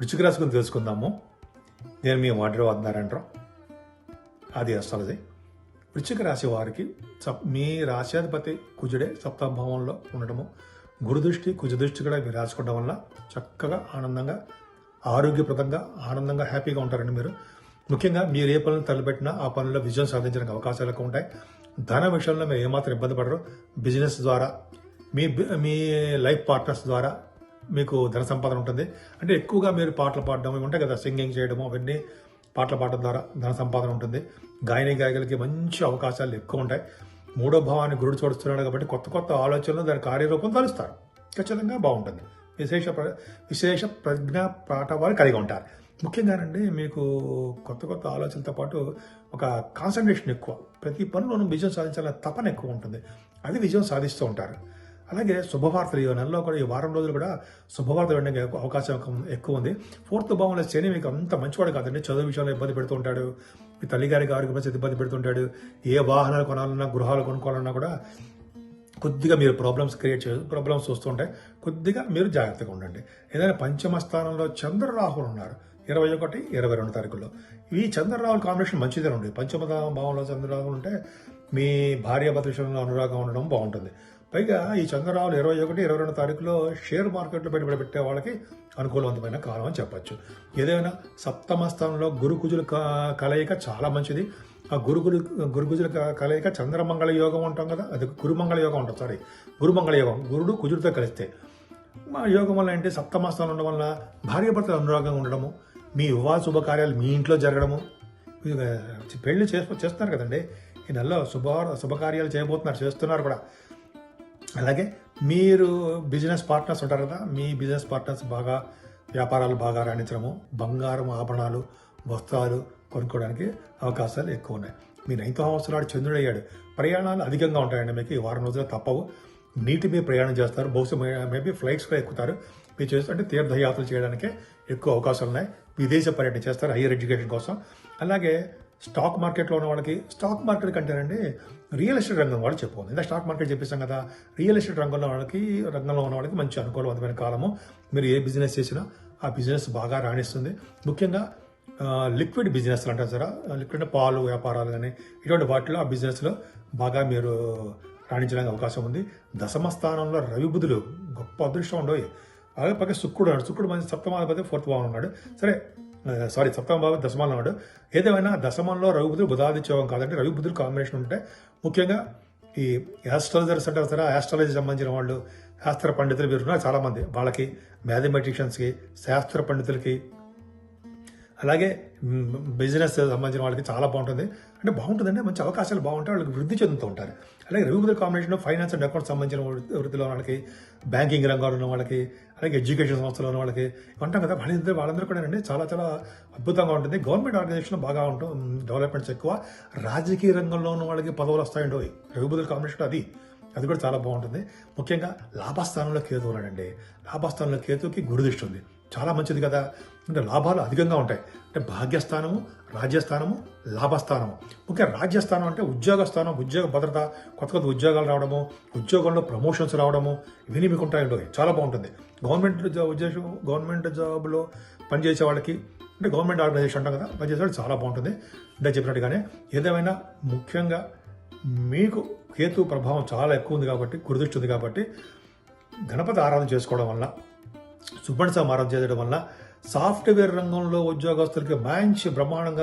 వృచ్చిక రాశి గురించి తెలుసుకుందాము. నేను మీ వాటర్ వద్దారంటారు అది అస్సలది వృచ్చిక రాశి వారికి సప్ మీ రాశ్యాధిపతి కుజుడే సప్తభావంలో ఉండటము. గురు దృష్టి కుజ దృష్టి కూడా మీరు రాసుకోవడం వల్ల చక్కగా ఆనందంగా ఆరోగ్యప్రదంగా ఆనందంగా హ్యాపీగా ఉంటారండి మీరు. ముఖ్యంగా మీరు ఏ పనులు తలపెట్టినా ఆ పనుల్లో విజయం సాధించడానికి అవకాశాలు ఎక్కువ ఉంటాయి. ధన విషయంలో మీరు ఏమాత్రం ఇబ్బంది పడరు. బిజినెస్ ద్వారా మీ బి- మీ లైఫ్ పార్ట్నర్స్ ద్వారా మీకు ధన సంపాదన ఉంటుంది. అంటే ఎక్కువగా మీరు పాటలు పాడడం ఇవి ఉంటాయి కదా సింగింగ్ చేయడము అవన్నీ పాటలు పాడడం ద్వారా ధన సంపాదన ఉంటుంది. గాయని గాయకులకి మంచి అవకాశాలు ఎక్కువ ఉంటాయి. మూడో భావాన్ని గురుడు చూడుస్తున్నాడు కాబట్టి కొత్త కొత్త ఆలోచనలు దాని కార్యరూపం తలుస్తారు. ఖచ్చితంగా బాగుంటుంది. విశేష ప్ర- విశేష ప్రజ్ఞ పాట వారు కలిగి ఉంటారు. ముఖ్యంగానండి మీకు కొత్త కొత్త ఆలోచనలతో పాటు ఒక కాన్సన్ట్రేషన్ ఎక్కువ. ప్రతి పనిలోనూ విజయం సాధించాలనే తపన ఎక్కువ ఉంటుంది. అది విజయం సాధిస్తూ ఉంటారు. అలాగే శుభవార్తలు ఈ నెలలో కూడా ఈ వారం రోజులు కూడా శుభవార్తలు వినడానికి అవకాశం ఎక్కువ- ఉంది ఫోర్త్ భావంలో శని మీకు అంత మంచివాడు కాదండి. చదువు విషయంలో ఇబ్బంది పెడుతూ ఉంటాడు మీ తల్లిగారికి ఆరోగ్య పరిస్థితి ఇబ్బంది పెడుతుంటాడు. ఏ వాహనాలు కొనాలన్నా గృహాలు కొనుక్కోవాలన్నా కూడా కొద్దిగా మీరు ప్రాబ్లమ్స్ క్రియేట్ చే ప్రాబ్లమ్స్ వస్తుంటాయి. కొద్దిగా మీరు జాగ్రత్తగా ఉండండి. ఏదైనా పంచమ స్థానంలో చంద్ర రాహులు ఉన్నారు. ఇరవై ఒకటి ఇరవై రెండు తారీఖుల్లో. ఈ చంద్రరావుల కాంబినేషన్ మంచిదే ఉంది పంచమత భావంలో చంద్రరావులు ఉంటే మీ భార్యాభర్త విషయంలో అనురాగం ఉండడం బాగుంటుంది. పైగా ఈ చంద్రరావులు ఇరవై ఒకటి ఇరవై రెండు తారీఖులో షేర్ మార్కెట్లో పెట్టుబడి పెట్టే వాళ్ళకి అనుకూలవంతమైన కాలం అని చెప్పచ్చు. ఏదైనా సప్తమ స్థానంలో గురుకుజుల కలయిక చాలా మంచిది. ఆ గురుగులు గురుగుజుల కలయిక చంద్రమంగళ యోగం ఉంటాం కదా అది గురుమంగళ యోగం ఉంటుంది సారీ. గురుమంగళ యోగం గురుడు కుజుడితో కలిస్తే. మా యోగం వల్ల ఏంటి? సప్తమ స్థానం ఉండడం వల్ల భార్యాభర్తల అనురాగంగా ఉండడము మీ వివాహ శుభకార్యాలు మీ ఇంట్లో జరగడము. పెళ్ళి చేసు చేస్తున్నారు కదండి. ఈ నెలలో శుభ శుభకార్యాలు చేయబోతున్నారు చేస్తున్నారు కూడా. అలాగే మీరు బిజినెస్ పార్ట్నర్స్ ఉంటారు కదా మీ బిజినెస్ పార్ట్నర్స్ బాగా వ్యాపారాలు బాగా రాణించడము బంగారం ఆభరణాలు వస్త్రాలు కొనుక్కోవడానికి అవకాశాలు ఎక్కువ ఉన్నాయి. మీ నైన్త్ హౌస్ నాడు చంద్రుడు అయ్యాడు ప్రయాణాలు అధికంగా ఉంటాయండి మీకు ఈ వారం రోజులు తప్పవు. నీటి మీద ప్రయాణం చేస్తారు. బహుశా మేబీ ఫ్లైట్స్ కూడా ఎక్కుతారు. మీరు చేస్తుంటే తీర్థయాత్రలు చేయడానికే ఎక్కువ అవకాశాలు ఉన్నాయి. విదేశ పర్యటన చేస్తారు హైయర్ ఎడ్యుకేషన్ కోసం. అలాగే స్టాక్ మార్కెట్లో ఉన్న వాళ్ళకి స్టాక్ మార్కెట్ కంటేనండి రియల్ ఎస్టేట్ రంగం వాళ్ళు చెప్పుకోండి ఇంకా స్టాక్ మార్కెట్ చెప్పేసాం కదా. రియల్ ఎస్టేట్ రంగంలో వాళ్ళకి రంగంలో ఉన్న వాళ్ళకి మంచి అనుకూలవంతమైన కాలము. మీరు ఏ బిజినెస్ చేసినా ఆ బిజినెస్ బాగా రాణిస్తుంది. ముఖ్యంగా లిక్విడ్ బిజినెస్లు అంటారు సార్. లిక్విడ్ పాలు వ్యాపారాలు కానీ ఇటువంటి వాటిలో ఆ బిజినెస్లో బాగా మీరు రాణించడానికి అవకాశం ఉంది. దశమ స్థానంలో రవిబుధులు గొప్ప అదృష్టం ఉండవు. అలాగే పక్కన శుక్రుడు ఉన్నాడు శుక్రుడు మంచి సప్తమాధిపతి ఫోర్త్ భావన ఉన్నాడు. సరే సారీ సప్తమ భావం దశమాలు ఉన్నాడు. ఏదేమైనా దశమంలో రవి బుధాదిత్యోగం కాదంటే రవి కాంబినేషన్ ఉంటే ముఖ్యంగా ఈ యాస్ట్రాలజర్స్ అంటారు సరే యాస్ట్రాలజీ సంబంధించిన వాళ్ళు శాస్త్ర పండితులు వీరు ఉన్నారు చాలామంది వాళ్ళకి మ్యాథమెటిషియన్స్కి శాస్త్ర పండితులకి అలాగే బిజినెస్ సంబంధించిన వాళ్ళకి చాలా బాగుంటుంది. అంటే బాగుంటుందండి మంచి అవకాశాలు బాగుంటాయి వాళ్ళకి వృద్ధి చెందుతూ ఉంటారు. అలాగే రవిబుద్ధ కాంబినేషన్ ఫైనాన్స్ అండ్ అకౌంట్ సంబంధించిన వృద్ధిలో ఉన్న వాళ్ళకి బ్యాంకింగ్ రంగంలో ఉన్న వాళ్ళకి అలాగే ఎడ్యుకేషన్ సంస్థలో ఉన్న వాళ్ళకి అంటాం కదా వాళ్ళందరూ వాళ్ళందరూ కూడా అండి చాలా చాలా అద్భుతంగా ఉంటుంది. గవర్నమెంట్ ఆర్గనైజేషన్ బాగా ఉంటుంది డెవలప్మెంట్స్ ఎక్కువ. రాజకీయ రంగంలో ఉన్న వాళ్ళకి పదవులు వస్తాయండి రవిబుద్ధుల కాంబినేషన్ అది. అది కూడా చాలా బాగుంటుంది. ముఖ్యంగా లాభస్థానంలో కేతు ఉన్నాడండి. లాభస్థానంలో కేతుకి గురుదృష్టి ఉంది. చాలా మంచిది కదా. అంటే లాభాలు అధికంగా ఉంటాయి. అంటే భాగ్యస్థానము రాజ్యస్థానము లాభస్థానము. ముఖ్యంగా రాజ్యస్థానం అంటే ఉద్యోగ స్థానం ఉద్యోగ భద్రత కొత్త కొత్త ఉద్యోగాలు రావడము ఉద్యోగంలో ప్రమోషన్స్ రావడము ఇవన్నీ మీకు ఉంటాయండి చాలా బాగుంటుంది. గవర్నమెంట్ జాబ్ గవర్నమెంట్ జాబ్లో పనిచేసే వాళ్ళకి అంటే గవర్నమెంట్ ఆర్గనైజేషన్ అంటాం కదా పనిచేసే వాళ్ళకి చాలా బాగుంటుంది. అంటే చెప్పినట్టుగానే ఏదేమైనా ముఖ్యంగా మీకు కేతు ప్రభావం చాలా ఎక్కువ ఉంది కాబట్టి గురుదృష్టి ఉంది కాబట్టి గణపతి ఆరాధన చేసుకోవడం వల్ల సుబ్బణ సమారాధన చేయడం వల్ల సాఫ్ట్వేర్ రంగంలో ఉద్యోగస్తులకి మంచి బ్రహ్మాండంగా